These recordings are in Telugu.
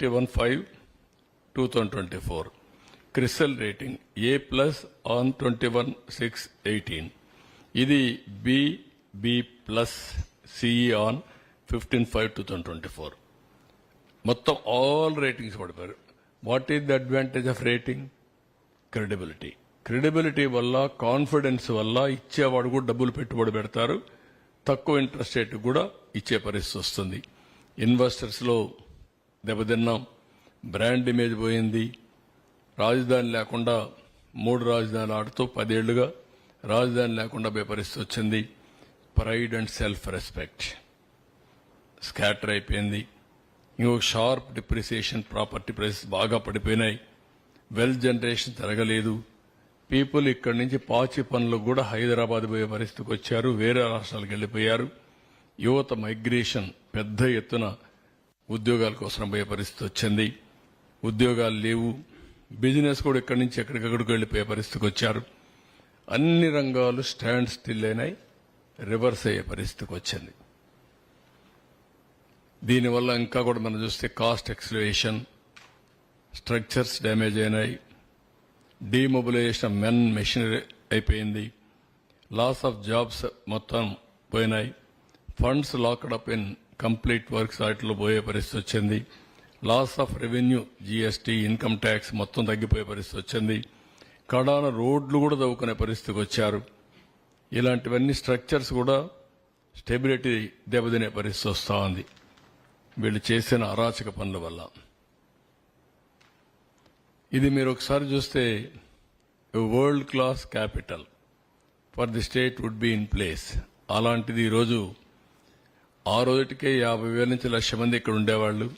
Thirty one five two thousand twenty four. CRISIL rating A plus on twenty one six eighteen. ఇది B B plus CE on fifteen five two thousand twenty four. మొత్తం ఆల్ రేటింగ్స్ పడిపోయారు. What is the advantage of rating credibility credibility వల్ల కాన్ఫిడెన్స్ వల్ల ఇచ్చేవాడు కూడా డబ్బులు పెట్టుబడి పెడతారు. తక్కువ ఇంట్రెస్ట్ రేట్ కూడా ఇచ్చే పరిస్థితి వస్తుంది. ఇన్వెస్టర్స్లో దెబ్బతిన్నాం. బ్రాండ్ ఇమేజ్ పోయింది. రాజధాని లేకుండా మూడు రాజధానులు ఆడుతూ పదేళ్ళుగా రాజధాని లేకుండా పోయే పరిస్థితి వచ్చింది. Pride and self respect. Scatter అయిపోయింది. ఇంకొక షార్ప్ డిప్రిసియేషన్ ప్రాపర్టీ ప్రైసెస్ బాగా పడిపోయినాయి. వెల్త్ జనరేషన్ జరగలేదు. పీపుల్ ఇక్కడి నుంచి పాచి పనులకు కూడా హైదరాబాద్ పోయే పరిస్థితికి వచ్చారు. వేరే రాష్ట్రాలకు వెళ్ళిపోయారు. యువత మైగ్రేషన్ పెద్ద ఎత్తున ఉద్యోగాల కోసం పోయే పరిస్థితి వచ్చింది. ఉద్యోగాలు లేవు. బిజినెస్ కూడా ఇక్కడి నుంచి ఎక్కడికక్కడికి వెళ్ళిపోయే పరిస్థితికి వచ్చారు. అన్ని రంగాలు స్టాండ్ స్టిల్ అయినాయి. రివర్స్ అయ్యే పరిస్థితికి వచ్చింది. దీనివల్ల ఇంకా కూడా మనం చూస్తే కాస్ట్ ఎక్స్లేషన్ స్ట్రక్చర్స్ డ్యామేజ్ అయినాయి. డీమొబిలైజేషన్ మెన్ మెషినరీ అయిపోయింది. లాస్ ఆఫ్ జాబ్స్ మొత్తం పోయినాయి. Funds locked up in complete works వాటిలో పోయే పరిస్థితి వచ్చింది. Loss of revenue GST income tax మొత్తం తగ్గిపోయే పరిస్థితి వచ్చింది. కడాన రోడ్లు కూడా తవ్వుకునే పరిస్థితికి వచ్చారు. ఇలాంటివన్నీ స్ట్రక్చర్స్ కూడా స్టెబిలిటీ దెబ్బతినే పరిస్థితి వస్తూ ఉంది. వీళ్ళు చేసిన అరాచక పనుల వల్ల. ఇది మీరు ఒకసారి చూస్తే world class capital for the state would be in place అలాంటిది ఈరోజు ఆ రోజుటికే యాభై వేల నుంచి లక్ష మంది ఇక్కడ ఉండేవాళ్ళు.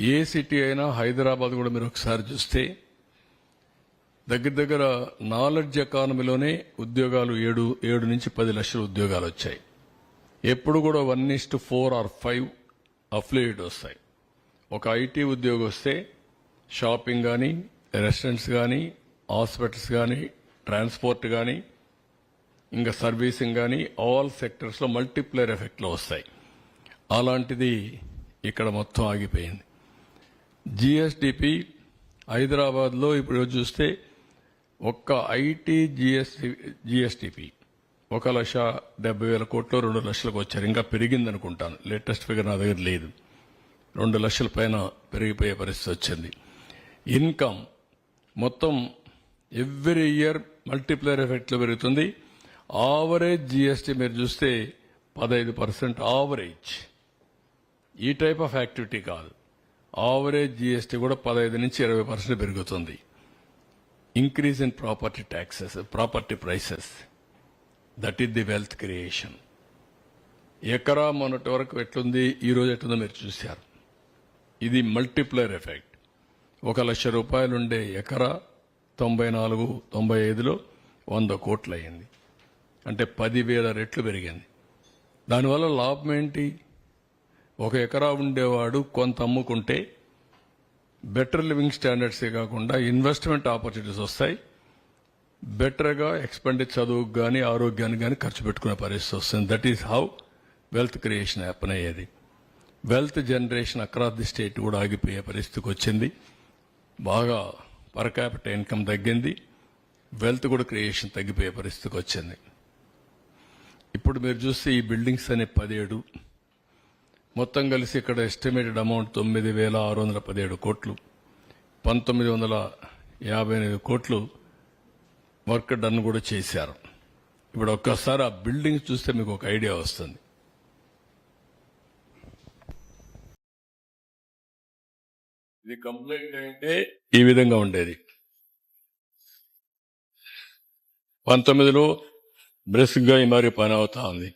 ఏ సిటీ అయినా హైదరాబాద్ కూడా మీరు ఒకసారి చూస్తే దగ్గర దగ్గర నాలెడ్జ్ ఎకానమీలోనే ఉద్యోగాలు ఏడు ఏడు నుంచి పది లక్షల ఉద్యోగాలు వచ్చాయి. ఎప్పుడు కూడా one is four or five affiliate వస్తాయి. ఒక ఐటీ ఉద్యోగం వస్తే షాపింగ్ కానీ రెస్టారెంట్స్ కానీ హాస్పిటల్స్ కానీ ట్రాన్స్పోర్ట్ కానీ ఇంకా సర్వీసింగ్ కానీ ఆల్ సెక్టర్స్లో మల్టిప్లేయర్ ఎఫెక్ట్లో వస్తాయి. అలాంటిది ఇక్కడ మొత్తం ఆగిపోయింది. జిఎస్డిపి హైదరాబాద్లో ఇప్పుడు చూస్తే ఒక్క ఐటీ జిఎస్టి జిఎస్టిపి ఒక లక్ష డెబ్బై వేల కోట్లు రెండు లక్షలకు వచ్చారు. ఇంకా పెరిగింది అనుకుంటాను లేటెస్ట్ ఫిగర్ నా దగ్గర లేదు. రెండు లక్షల పైన పెరిగిపోయే పరిస్థితి వచ్చింది. ఇన్కమ్ మొత్తం ఎవ్రీ ఇయర్ మల్టిప్లైర్ ఎఫెక్ట్లో పెరుగుతుంది. ఆవరేజ్ జిఎస్టీ మీరు చూస్తే పదహైదు పర్సెంట్ ఆవరేజ్ ఈ టైప్ ఆఫ్ యాక్టివిటీ కాదు. ఆవరేజ్ జిఎస్టీ కూడా పదహైదు నుంచి ఇరవై పర్సెంట్ పెరుగుతుంది. Increase in property taxes property prices that is the wealth creation ఎకరా మొన్నటి వరకు ఎట్లుంది? ఈ రోజు ఎట్లుందో మీరు చూశారు. ఇది మల్టిప్లైర్ ఎఫెక్ట్ ఒక లక్ష రూపాయలుండే ఎకరా తొంభై నాలుగు తొంభై ఐదులో వంద కోట్లు అయింది అంటే పదివేల రెట్లు పెరిగింది. దానివల్ల లాభం ఏంటి? ఒక ఎకరా ఉండేవాడు కొంత అమ్ముకుంటే బెటర్ లివింగ్ స్టాండర్డ్సే కాకుండా ఇన్వెస్ట్మెంట్ ఆపర్చునిటీస్ వస్తాయి. బెటర్గా ఎక్స్పెండిచర్ చదువుకు కానీ ఆరోగ్యానికి కానీ ఖర్చు పెట్టుకునే పరిస్థితి వస్తుంది. That is how wealth creation happen అయ్యేది. Wealth generation across the state కూడా ఆగిపోయే పరిస్థితికి వచ్చింది. బాగా పర్ క్యాపిటల్ ఇన్కమ్ తగ్గింది. వెల్త్ కూడా క్రియేషన్ తగ్గిపోయే పరిస్థితికి వచ్చింది. ఇప్పుడు మీరు చూస్తే ఈ బిల్డింగ్స్ అనే పదిహేడు. మొత్తం కలిసి ఇక్కడ ఎస్టిమేటెడ్ అమౌంట్ తొమ్మిది వేల ఆరు వందల పదిహేడు కోట్లు. పంతొమ్మిది వందల యాభై ఎనిమిది కోట్లు వర్క్ డన్ కూడా చేశారు. ఇప్పుడు ఒక్కసారి ఆ బిల్డింగ్ చూస్తే మీకు ఒక ఐడియా వస్తుంది. ఇది కంప్లైంట్ అంటే ఈ విధంగా ఉండేది. పంతొమ్మిదిలో బ్రిస్క్గా ఈ మరి పని అవుతా ఉంది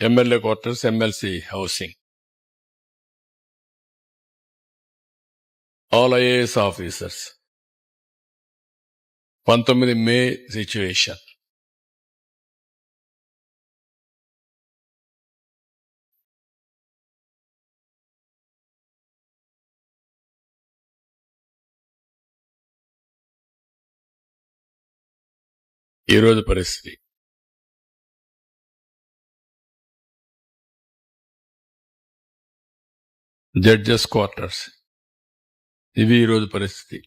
MLA quarters MLC housing all IAS officers పంతొమ్మిది మే సిచ్యువేషన్ ఈరోజు పరిస్థితి. Judges quarters. ఇవి ఈరోజు పరిస్థితి.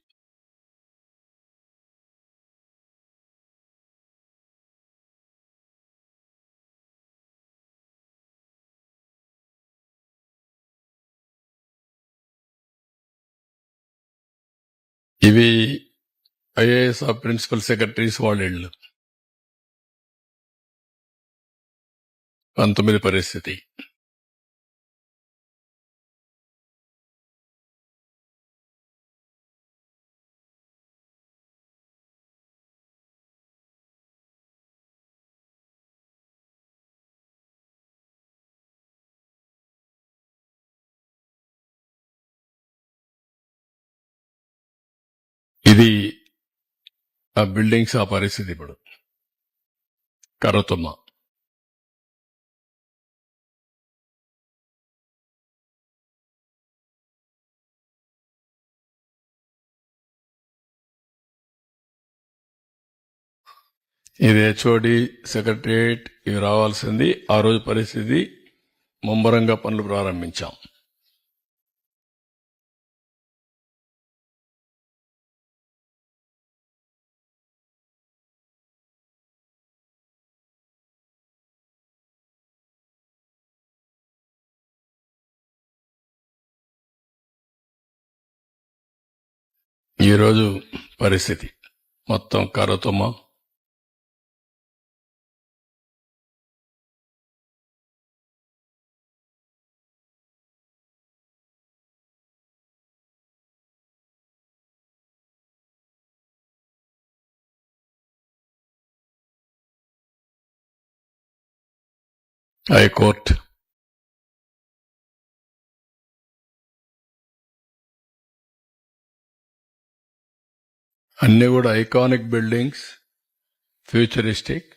ఇవి ఐఏఎస్ ఆఫ్ ప్రిన్సిపల్ సెక్రటరీస్ వాళ్ళ ఇళ్ళు. పంతొమ్మిది పరిస్థితి. ఇది ఆ బిల్డింగ్స్ ఆ పరిస్థితి ఇప్పుడు. కర్రతుమ్మ ఇది హెచ్ఓడి సెక్రటరియట్ ఇవి రావాల్సింది. ఆ రోజు పరిస్థితి ముమ్మరంగా పనులు ప్రారంభించాం. ఈరోజు పరిస్థితి. మొత్తం కర్రతుమ్మ హైకోర్ట్ అన్నీ కూడా ఐకానిక్ బిల్డింగ్స్ ఫ్యూచరిస్టిక్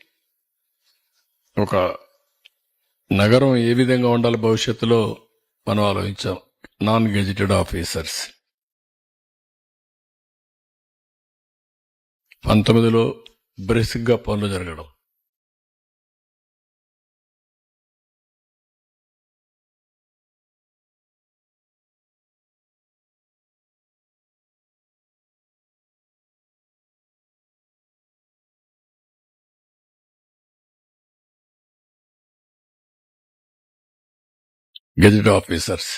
ఒక నగరం ఏ విధంగా ఉండాలి భవిష్యత్తులో మనం ఆలోచించాం. నాన్ గెజిటెడ్ ఆఫీసర్స్ పంతొమ్మిదిలో బ్రిస్క్గా పనులు జరగడం. Gazetted officers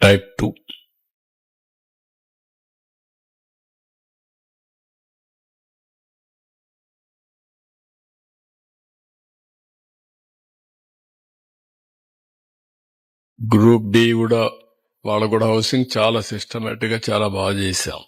type two group D కూడా వాళ్ళ కూడా హౌసింగ్ చాలా సిస్టమేటిక్గా చాలా బాగా చేశాం.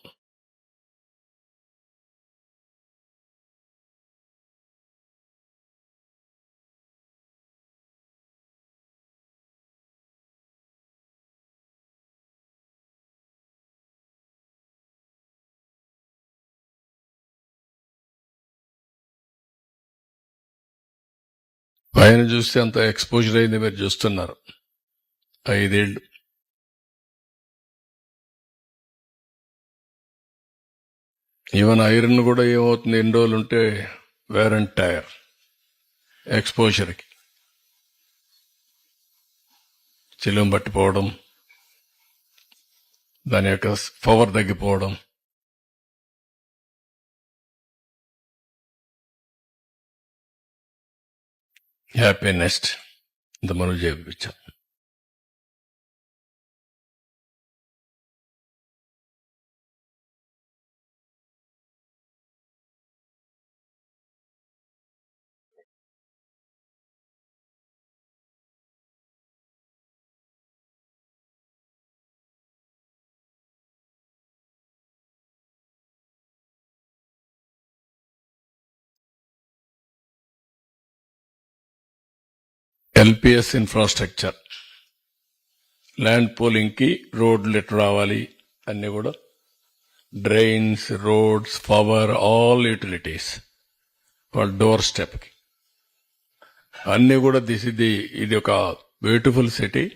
పైన చూస్తే అంత ఎక్స్పోజర్ అయింది మీరు చూస్తున్నారు. ఐదేళ్ళు. ఈవెన్ ఐరన్ కూడా ఏమవుతుంది? ఎన్ని రోజులు ఉంటే వేరెంట్ టైర్ ఎక్స్పోజర్కి చిలుం పట్టిపోవడం దాని యొక్క పవర్ తగ్గిపోవడం. హ్యాపీ నెక్స్ట్ ఇంత మనం చేపించాం ఎల్పిఎస్ ఇన్ఫ్రాస్ట్రక్చర్. ల్యాండ్ పోలింగ్కి రోడ్ రోడ్లు ఎటు రావాలి అన్నీ కూడా. Drains roads power all utilities వాళ్ళ డోర్ స్టెప్కి. అన్నీ కూడా దిస్ ఇది ఇది ఒక beautiful city.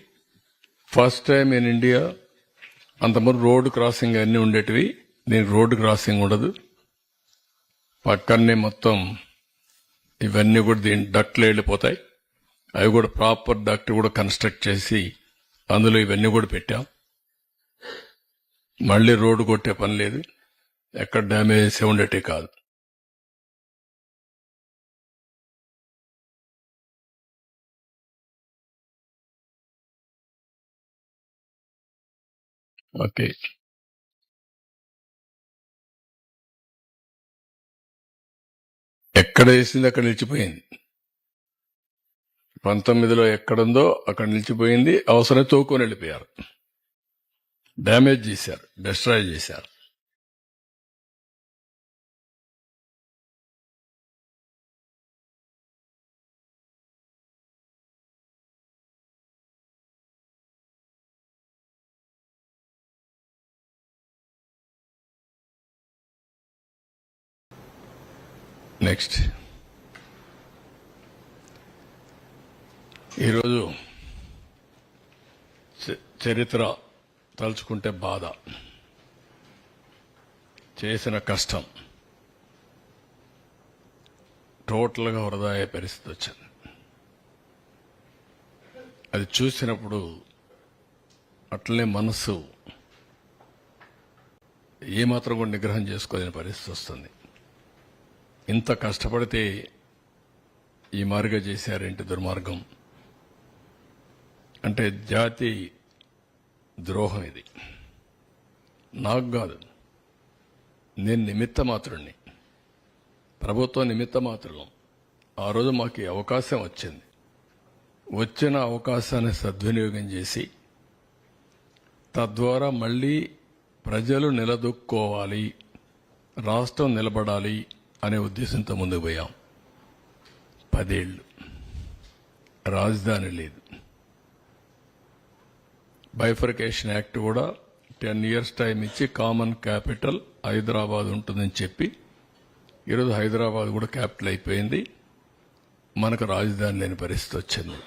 First time in India అంతమంది రోడ్డు క్రాసింగ్ అన్నీ ఉండేటివి. దీనికి రోడ్డు క్రాసింగ్ ఉండదు. పక్కనే మొత్తం ఇవన్నీ కూడా దీని డక్ట్లు వెళ్ళిపోతాయి. అవి కూడా ప్రాపర్ డాక్టర్ కూడా కన్స్ట్రక్ట్ చేసి అందులో ఇవన్నీ కూడా పెట్టాం. మళ్ళీ రోడ్డు కొట్టే పని లేదు. ఎక్కడ డ్యామేజెస్ ఉండేటే కాదు. ఓకే. ఎక్కడ వేసింది అక్కడ నిలిచిపోయింది. పంతొమ్మిదిలో ఎక్కడుందో అక్కడ నిలిచిపోయింది. అవసరం తోకొని వెళ్ళిపోయారు. డ్యామేజ్ చేశారు. డిస్ట్రాయ్ చేశారు. నెక్స్ట్. ఈరోజు చ- చరిత్ర తలుచుకుంటే బాధ. చేసిన కష్టం టోటల్గా వృధా అయ్యే పరిస్థితి వచ్చింది. అది చూసినప్పుడు అట్లనే మనస్సు ఏమాత్రం కూడా నిగ్రహం చేసుకోలేని పరిస్థితి వస్తుంది. ఇంత కష్టపడితే ఈ మార్గ చేశారేంటి దుర్మార్గం? అంటే జాతి ద్రోహం ఇది. నాకు కాదు. నేను నిమిత్త మాత్రుణ్ణి ప్రభుత్వం నిమిత్త మాత్రం ఆ రోజు మాకు అవకాశం వచ్చింది. వచ్చిన అవకాశాన్ని సద్వినియోగం చేసి తద్వారా మళ్ళీ ప్రజలు నిలదొక్కోవాలి రాష్ట్రం నిలబడాలి అనే ఉద్దేశంతో ముందుకు పోయాం. పదేళ్ళు. రాజధాని లేదు. బైఫర్కేషన్ యాక్ట్ కూడా టెన్ ఇయర్స్ టైం ఇచ్చి కామన్ క్యాపిటల్ హైదరాబాద్ ఉంటుందని చెప్పి ఈరోజు హైదరాబాద్ కూడా క్యాపిటల్ అయిపోయింది. మనకు రాజధాని లేని పరిస్థితి వచ్చింది.